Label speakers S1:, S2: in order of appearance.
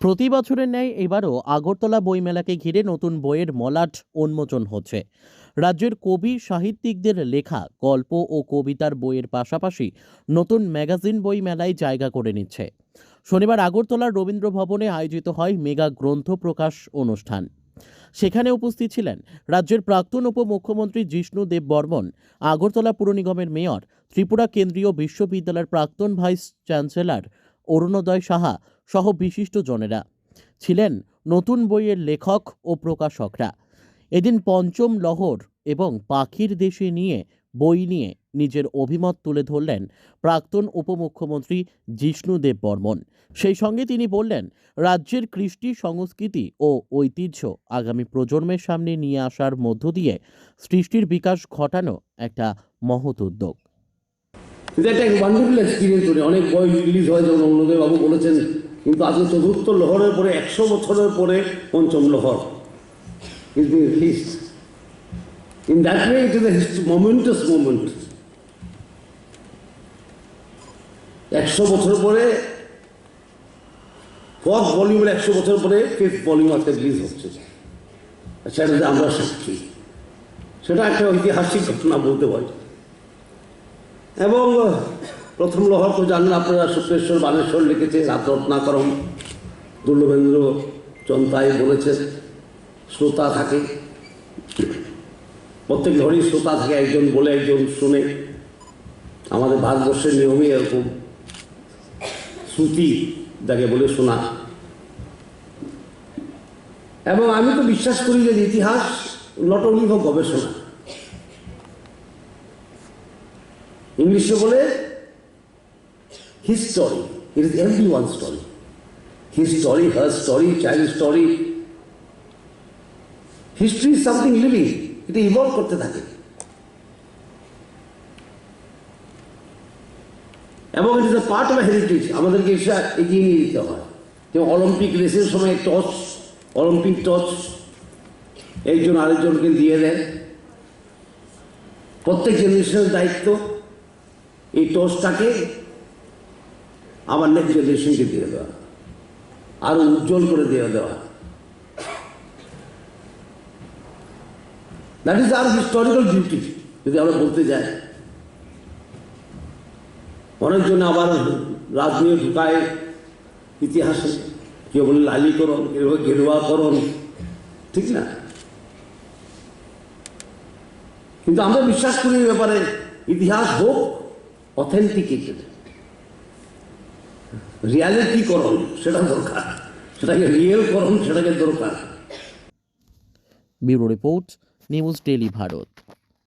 S1: প্রতি বছরের ন্যায় এবারও আগরতলা বইমেলাকে ঘিরে নতুন বইয়ের মলাট উন্মোচন হচ্ছে। রাজ্যের কবি সাহিত্যিকদের লেখা, গল্প ও কবিতার বইয়ের পাশাপাশি নতুন ম্যাগাজিন বই মেলায় জায়গা করে নিচ্ছে। শনিবার আগরতলার রবীন্দ্র ভবনে আয়োজিত হয় মেগা গ্রন্থ প্রকাশ অনুষ্ঠান। সেখানে উপস্থিত ছিলেন রাজ্যের প্রাক্তন উপমুখ্যমন্ত্রী জিষ্ণু দেব বর্মন, আগরতলা পুর নিগমের মেয়র, ত্রিপুরা কেন্দ্রীয় বিশ্ববিদ্যালয়ের প্রাক্তন ভাইস চ্যান্সেলর অরুণোদয় সাহা সহ বিশিষ্ট জনেরা ছিলেন নতুন বইয়ের লেখক ও প্রকাশকরা। এদিন পঞ্চম লহর এবং পাখির দেশে নিয়ে বই নিয়ে নিজের অভিমত তুলে ধরলেন প্রাক্তন উপমুখ্যমন্ত্রী জিষ্ণু দেব বর্মন। সেই সঙ্গে তিনি বললেন, রাজ্যের কৃষ্টি সংস্কৃতি ও ঐতিহ্য আগামী প্রজন্মের সামনে নিয়ে আসার মধ্য দিয়ে সৃষ্টির বিকাশ ঘটানো একটা মহৎ উদ্যোগ।
S2: একটা ওয়ান্ডারফুল এক্সপিরিয়েন্স অনেক বই রিলিজ হয়, যেমন অন্যদেব বাবু বলেছেন কিন্তু আজকে চতুর্থ লহরের পরে, একশো বছরের পরে পঞ্চম লহর। Is being in that way it is a momentous moment একশো বছর পরে ফোর্থ ভলিউমের একশো বছর পরে ফিফথ ভলিউম আজকে রিলিজ হচ্ছে। সেটাতে আমরা সাক্ষী সেটা একটা ঐতিহাসিক ঘটনা বলতে পারি। এবং প্রথম লহর তো জানেন আপনারা শুক্রেশ্বর বানেশ্বর লিখেছে রাতরত্নাকরম দুর্লভেন্দ্র চন্তাই বলেছে শ্রোতা থাকে। প্রত্যেক ঘরেই শ্রোতা থাকে, একজন বলে, একজন শুনে। আমাদের ভারতবর্ষের নিয়মই এরকম শ্রুতি যাকে বলে শোনা। এবং আমি তো বিশ্বাস করি যে ইতিহাস নট গবেষণা। ইংলিশে বলে history it is every one story his story her story child story history is something living এটা ইভলভ করতে থাকে। এবং it is a part of heritage আমাদেরকে এটা এগিয়ে নিয়ে যেতে হয়। যেমন অলিম্পিক রেসের সময় টর্চ অলিম্পিক টর্চ একজন আরেকজনকে দিয়ে দেয়। প্রত্যেক জেনারেশনের দায়িত্ব এই টর্চটাকে আমার নেক্সট জেনারেশনকে দিয়ে দেওয়া। আরও উজ্জ্বল করে দিয়ে দেওয়া। That is our historical duty যদি আমরা বলতে যাই। অনেকজন আবার রাজনীতি ঢুকায়, ইতিহাসে। কেউ বলে লালীকরণ, কেউ গেরুয়াকরণ। ঠিক না? কিন্তু আমরা বিশ্বাস করি ব্যাপারে, ইতিহাস হোক অথেন্টিকেটেড রিয়ালিটি করণ সেটা দরকার। সেটাকে রিয়েল করণ সেটাকে দরকার।
S1: Bureau report news daily Bharat.